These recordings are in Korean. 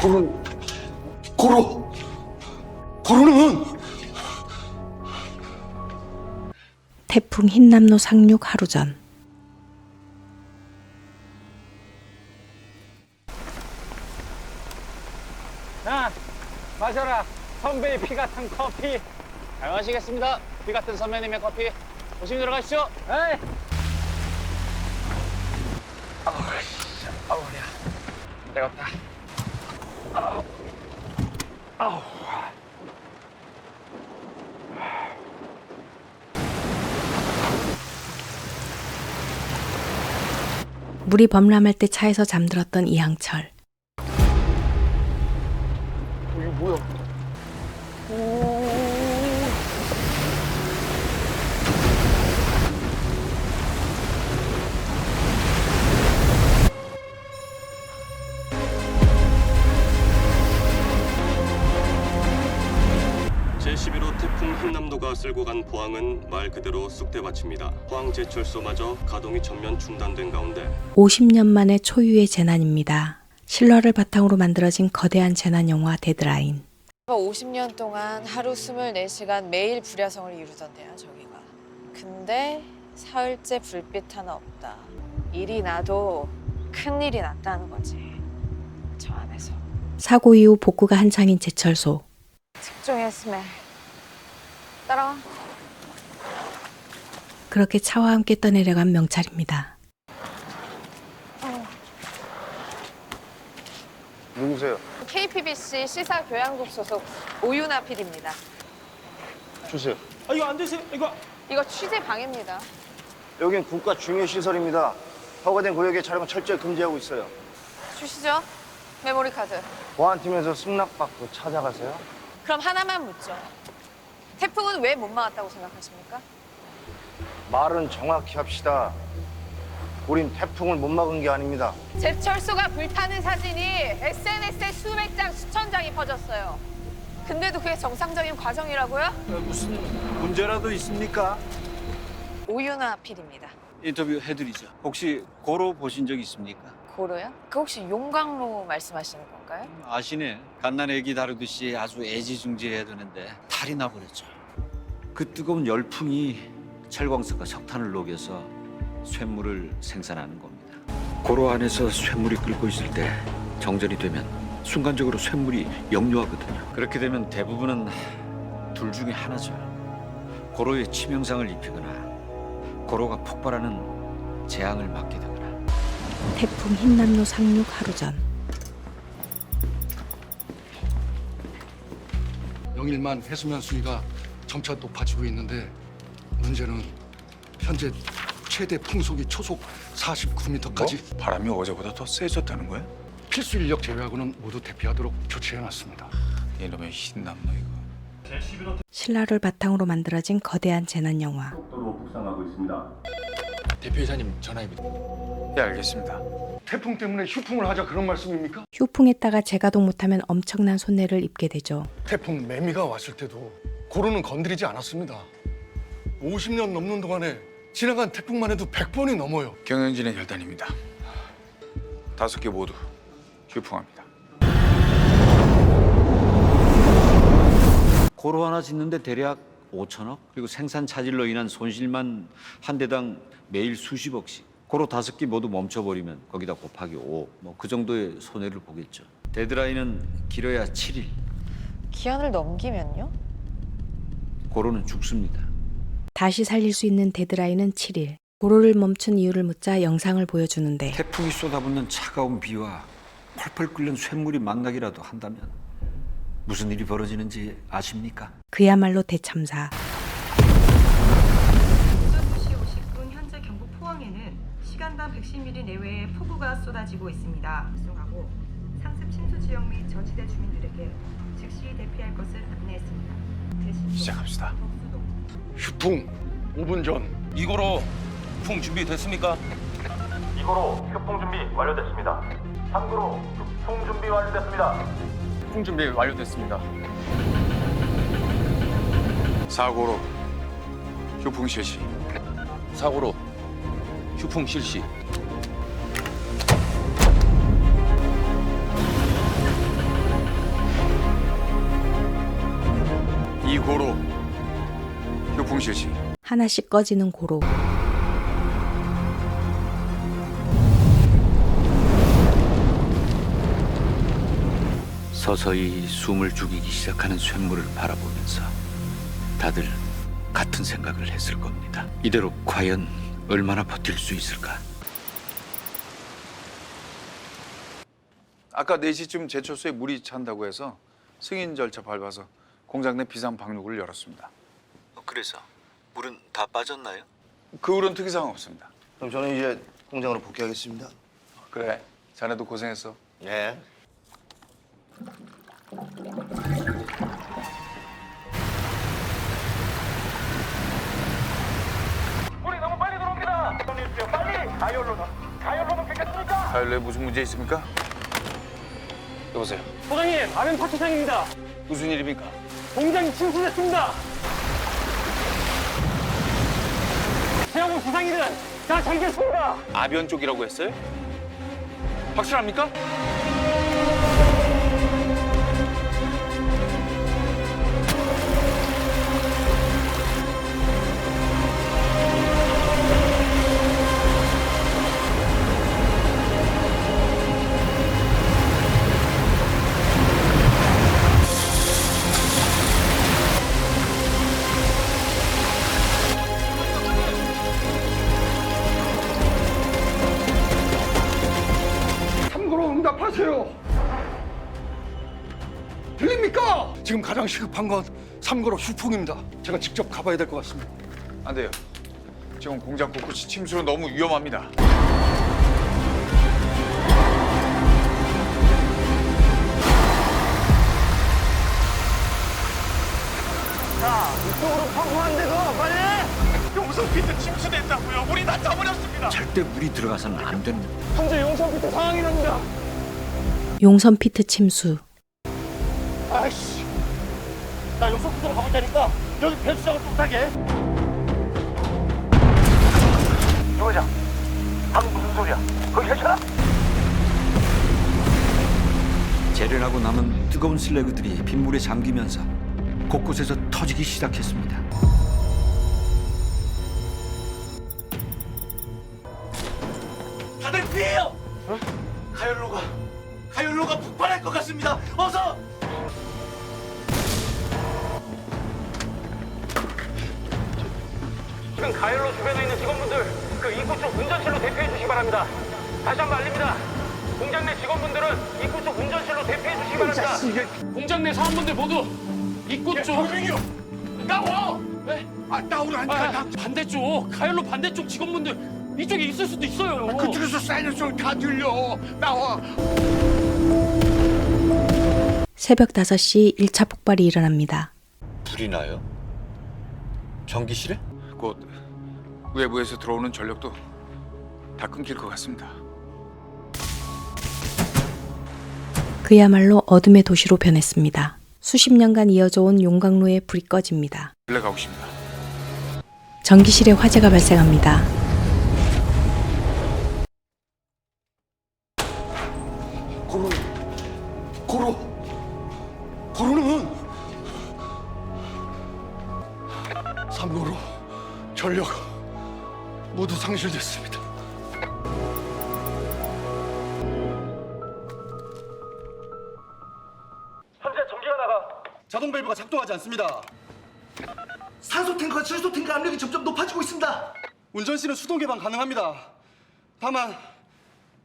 고로 고로 고로는 태풍 흰남노 상륙 하루 전 자, 마셔라. 선배의 피 같은 커피. 잘 마시겠습니다. 피 같은 선배님의 커피. 조심히 들어가시죠. 에이. 아우, 씨, 아우, 야. 내갔다. 물이 범람할 때 차에서 잠들었던 이항철. 쓸고 간 포항은 말 그대로 쑥대밭입니다. 포항 제철소마저 가동이 전면 중단된 가운데 50년 만의 초유의 재난입니다. 실화를 바탕으로 만들어진 거대한 재난 영화 데드라인. 50년 동안 하루 24시간 매일 불야성을 이루던데요, 저기가. 근데 사흘째 불빛 하나 없다. 일이 나도 큰 일이 났다는 거지. 저 안에서. 사고 이후 복구가 한창인 제철소. 특종했으면 따라와. 그렇게 차와 함께 떠내려간 명찰입니다. 누구세요? KPBC 시사교양국 소속 오윤아 PD입니다. 주세요. 아, 이거 안 되세요? 이거. 이거 취재 방해입니다. 여긴 국가 중요 시설입니다. 허가된 구역의 촬영은 철저히 금지하고 있어요. 주시죠. 메모리 카드. 보안팀에서 승낙받고 찾아가세요. 그럼 하나만 묻죠. 태풍은 왜 못 막았다고 생각하십니까? 말은 정확히 합시다. 우린 태풍을 못 막은 게 아닙니다. 제철소가 불타는 사진이 SNS에 수백 장, 수천 장이 퍼졌어요. 근데도 그게 정상적인 과정이라고요? 무슨 문제라도 있습니까? 오윤아 PD입니다. 인터뷰 해드리죠. 혹시 고로 보신 적 있습니까? 고로요? 그 혹시 용광로 말씀하시는 건가요? 아시네. 갓난 애기 다루듯이 아주 애지중지해야 되는데 탈이 나버렸죠. 그 뜨거운 열풍이 철광석과 석탄을 녹여서 쇳물을 생산하는 겁니다. 고로 안에서 쇳물이 끓고 있을 때 정전이 되면 순간적으로 쇳물이 역류하거든요. 그렇게 되면 대부분은 둘 중에 하나죠. 고로에 치명상을 입히거나 고로가 폭발하는 재앙을 맞게 되거나 태풍 흰남노 상륙 하루 전. 영일만 해수면 수위가 점차 높아지고 있는데 문제는 현재 최대 풍속이 초속 49m까지 바람이 어제보다 더 세졌다는 거야? 필수 인력 제외하고는 모두 대피하도록 조치해놨습니다. 이놈의 흰남노 이거. 신라를 바탕으로 만들어진 거대한 재난 영화. 도로 북상하고 있습니다. 대표이사님 전화입니다. 네 알겠습니다. 태풍 때문에 휴풍을 하자 그런 말씀입니까? 휴풍했다가 재가동 못하면 엄청난 손해를 입게 되죠. 태풍 매미가 왔을 때도 고로는 건드리지 않았습니다. 50년 넘는 동안에 지나간 태풍만 해도 100번이 넘어요. 경영진의 결단입니다. 다섯 개 모두 휴풍합니다. 고로 하나 짓는데 대략 5천억 그리고 생산 차질로 인한 손실만 한 대당 매일 수십억씩 고로 다섯 개 모두 멈춰버리면 거기다 곱하기 5 뭐 그 정도의 손해를 보겠죠 데드라인은 길어야 7일 기한을 넘기면요? 고로는 죽습니다 다시 살릴 수 있는 데드라인은 7일. 고로를 멈춘 이유를 묻자 영상을 보여주는데 태풍이 쏟아붓는 차가운 비와 펄펄 끓는 쇳물이 만나기라도 한다면 무슨 일이 벌어지는지 아십니까? 그야말로 대참사. 30mm 내외의 폭우가 쏟아지고 있습니다. 송하고 상습 침수 지역 및 저지대 주민들에게 즉시 대피할 것을 안내했습니다. 시작합시다. 휴풍 5분 전 이거로 풍 준비 됐습니까? 이거로 휴풍 준비 완료됐습니다. 참고로 휴풍 준비 완료됐습니다. 풍 준비 완료됐습니다. 사고로 휴풍 실시. 사고로 휴풍 실시. 홍실씨 하나씩 꺼지는 고로. 서서히 숨을 죽이기 시작하는 쇳물을 바라보면서 다들 같은 생각을 했을 겁니다. 이대로 과연 얼마나 버틸 수 있을까? 아까 4시쯤 제철소에 물이 찬다고 해서 승인 절차 밟아서 공장 내 비상 방류구를 열었습니다. 그래서 물은 다 빠졌나요? 그 후로는 특이사항 없습니다. 그럼 저는 이제 공장으로 복귀하겠습니다. 그래, 자네도 고생했어. 예. 가열로에 무슨 문제 있습니까? 여보세요. 소장님, 아벤 파트장입니다. 무슨 일입니까? 공장이 침수됐습니다. 태양공 부상이든 다 잠겼습니다. 아변 쪽이라고 했어요? 확실합니까? 가장 시급한 건 삼거로 휴풍입니다. 제가 직접 가봐야 될 것 같습니다. 안 돼요. 지금 공장 곳곳이 침수로 너무 위험합니다. 절대 물이 들어가서는 안 됩니다. 현재 용선 피트 상황이랍니다. 용선 피트 침수. 나 용서 부대로 가볼 테니까 여기 배수장을 부탁해. 조회장, 방금 무슨 소리야? 거기 괜찮아? 재련하고 남은 뜨거운 슬래그들이 빗물에 잠기면서 곳곳에서 터지기 시작했습니다. 직원분들은 입구 쪽 운전실로 대피해 주시기 바랍니다. 공장 내 사원분들 모두 입구 쪽. 정민이요. 나와. 네? 아, 나오라니까. 아, 반대쪽 가열로 반대쪽 직원분들 이쪽에 있을 수도 있어요. 그쪽에서 사이렌 소리 다 들려. 나와. 새벽 5시 1차 폭발이 일어납니다. 불이 나요? 전기실에? 곧 외부에서 들어오는 전력도 다 끊길 것 같습니다. 그야말로 어둠의 도시로 변했습니다. 수십 년간 이어져 온 용광로에 불이 꺼집니다. 싶습니다. 전기실에 화재가 발생합니다. 고로, 고로, 고로는 삼로로 전력 모두 상실됐습 자동 밸브가 작동하지 않습니다. 산소 탱크와 질소 탱크 압력이 점점 높아지고 있습니다. 운전실은 수동 개방 가능합니다. 다만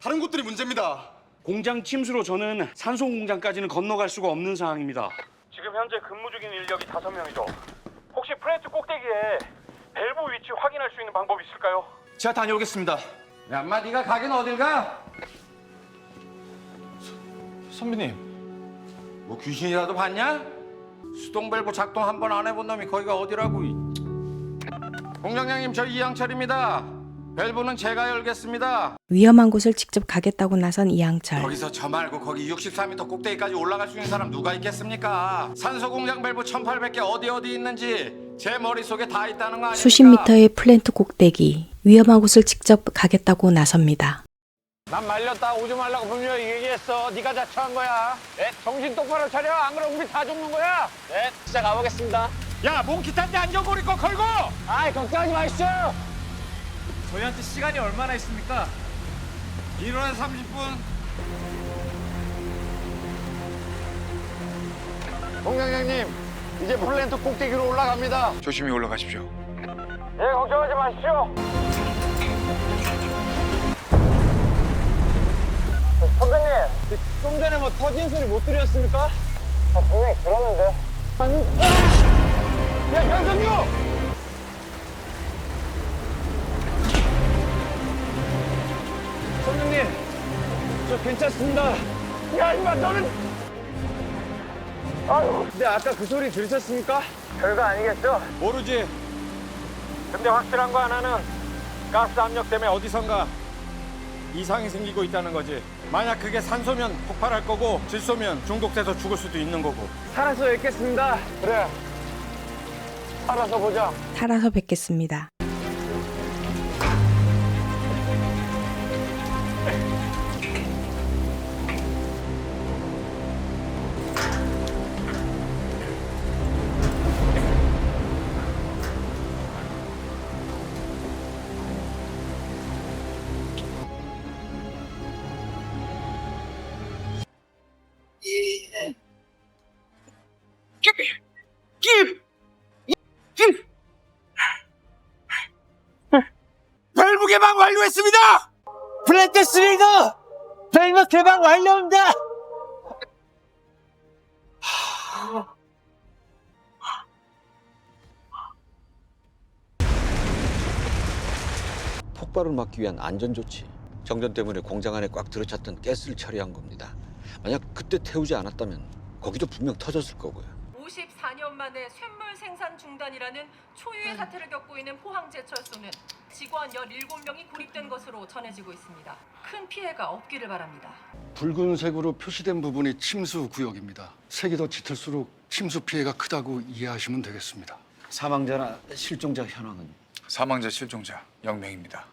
다른 곳들이 문제입니다. 공장 침수로 저는 산소 공장까지는 건너갈 수가 없는 상황입니다. 지금 현재 근무 중인 인력이 다섯 명이죠. 혹시 플랜트 꼭대기에 밸브 위치 확인할 수 있는 방법 있을까요? 제가 다녀오겠습니다. 야마 네가 가긴 어딜 가? 선배님, 뭐 귀신이라도 봤냐? 수동 밸브 작동 한 번 안 해본 놈이 거기가 어디라고? 이. 공장장님 저 이양철입니다. 밸브는 제가 열겠습니다. 위험한 곳을 직접 가겠다고 나선 이양철. 거기서 저 말고 거기 64m 꼭대기까지 올라갈 수 있는 사람 누가 있겠습니까? 산소 공장 밸브 1800개 어디 어디 있는지 제 머릿속에 다 있다는 거 아닙니까? 수십 미터의 플랜트 꼭대기. 위험한 곳을 직접 가겠다고 나섭니다. 난 말렸다 오지 말라고 분명히 얘기했어. 네가 자처한 거야. 네, 정신 똑바로 차려. 안 그러면 우리 다 죽는 거야. 네, 진짜 가보겠습니다. 야 몽키 탄데 안전고리 거 걸고 아이 걱정하지 마시죠. 저희한테 시간이 얼마나 있습니까? 1분 30분 공장장님 이제 플랜트 꼭대기로 올라갑니다. 조심히 올라가십시오. 예 걱정하지 마시죠. 선배님 좀 전에 뭐 터진 소리 못 들으셨습니까? 아 분명히 들었는데. 아니. 아! 야 변성규! 선생님 저 괜찮습니다. 야 이마 너는 아유, 근데 아까 그 소리 들으셨습니까? 별거 아니겠죠? 모르지 근데 확실한 거 하나는 가스 압력 때문에 어디선가 이상이 생기고 있다는 거지 만약 그게 산소면 폭발할 거고 질소면 중독돼서 죽을 수도 있는 거고 살아서 뵙겠습니다. 그래. 살아서 보자. 살아서 뵙겠습니다. 완료했습니다 플랜트 스리더 벨버 개방 완료입니다. 폭발을 막기 위한 안전 조치. 정전 때문에 공장 안에 꽉 들어찼던 가스를 처리한 겁니다. 만약 그때 태우지 않았다면 거기도 분명 터졌을 거고요. 54년 만에 쇳물 생산 중단이라는 초유의 사태를 겪고 있는 포항제철소는 직원 17명이 고립된 것으로 전해지고 있습니다. 큰 피해가 없기를 바랍니다. 붉은색으로 표시된 부분이 침수 구역입니다. 색이 더 짙을수록 침수 피해가 크다고 이해하시면 되겠습니다. 사망자나 실종자 현황은 사망자 실종자 0명입니다.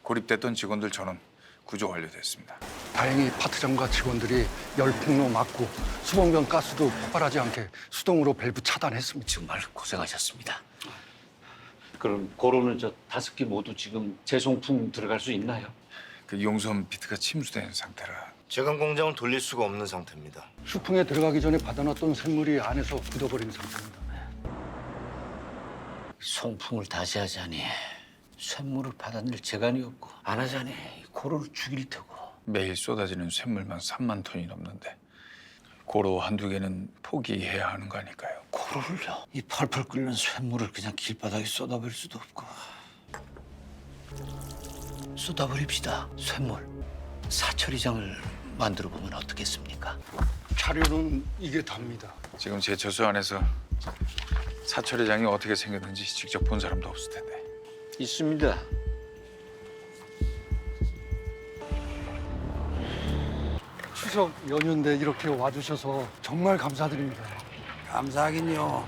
고립됐던 직원들 전원 구조 완료됐습니다. 다행히 파트장과 직원들이 열풍로 막고 수봉변 가스도 폭발하지 않게 수동으로 밸브 차단했습니다. 정말 고생하셨습니다. 그럼 고로는 저 다섯 개 모두 지금 재송풍 들어갈 수 있나요? 그 용선 비트가 침수된 상태라 제강 공장을 돌릴 수가 없는 상태입니다. 수풍에 들어가기 전에 받아놨던 샘물이 안에서 굳어버린 상태입니다. 송풍을 다시 하자니 쇳물을 받아낼 재간이 없고 안 하자니 고로를 죽일 테고 매일 쏟아지는 쇳물만 3만 톤이 넘는데 고로 한두 개는 포기해야 하는 거 아닐까요? 고로를요? 이 펄펄 끓는 쇳물을 그냥 길바닥에 쏟아버릴 수도 없고 쏟아버립시다 쇳물 사처리장을 만들어 보면 어떻겠습니까? 차료는 이게 답니다. 지금 제철소 안에서 사처리장이 어떻게 생겼는지 직접 본 사람도 없을 텐데 있습니다 추석 연휴인데 이렇게 와주셔서 정말 감사드립니다. 감사하긴요.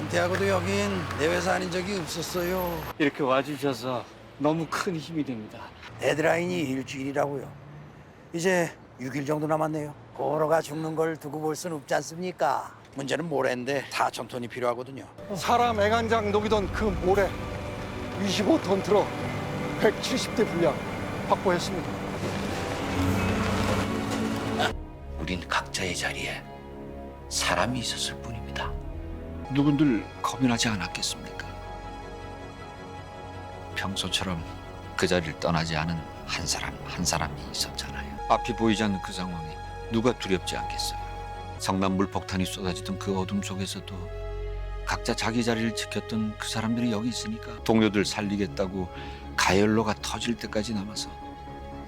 은퇴하고도 여긴 내 회사 아닌 적이 없었어요. 이렇게 와주셔서 너무 큰 힘이 됩니다. 데드라인이 일주일이라고요. 이제 6일 정도 남았네요. 고로가 죽는 걸 두고 볼 순 없지 않습니까? 문제는 모래인데 4천 톤이 필요하거든요. 사람 애간장 녹이던 그 모래 25톤 트럭 170대 분량 확보했습니다. 우린 각자의 자리에 사람이 있었을 뿐입니다 누군들 겁이 나지 않았겠습니까? 평소처럼 그 자리를 떠나지 않은 한 사람 한 사람이 있었잖아요 앞이 보이지 않는 그 상황에 누가 두렵지 않겠어요 성남 물폭탄이 쏟아지던 그 어둠 속에서도 각자 자기 자리를 지켰던 그 사람들이 여기 있으니까 동료들 살리겠다고 가열로가 터질 때까지 남아서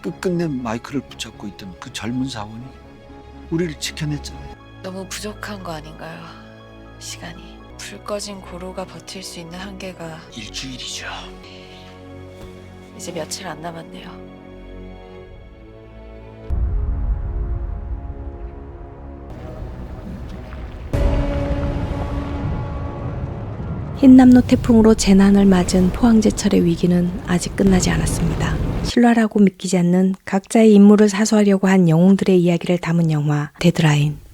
끝끝내 마이크를 붙잡고 있던 그 젊은 사원이 우리를 지켜냈잖아요. 너무 부족한 거 아닌가요? 시간이 불 꺼진 고로가 버틸 수 있는 한계가 일주일이죠. 이제 며칠 안 남았네요. 흰남노 태풍으로 재난을 맞은 포항제철의 위기는 아직 끝나지 않았습니다. 신랄하고 믿기지 않는 각자의 임무를 사수하려고 한 영웅들의 이야기를 담은 영화 데드라인.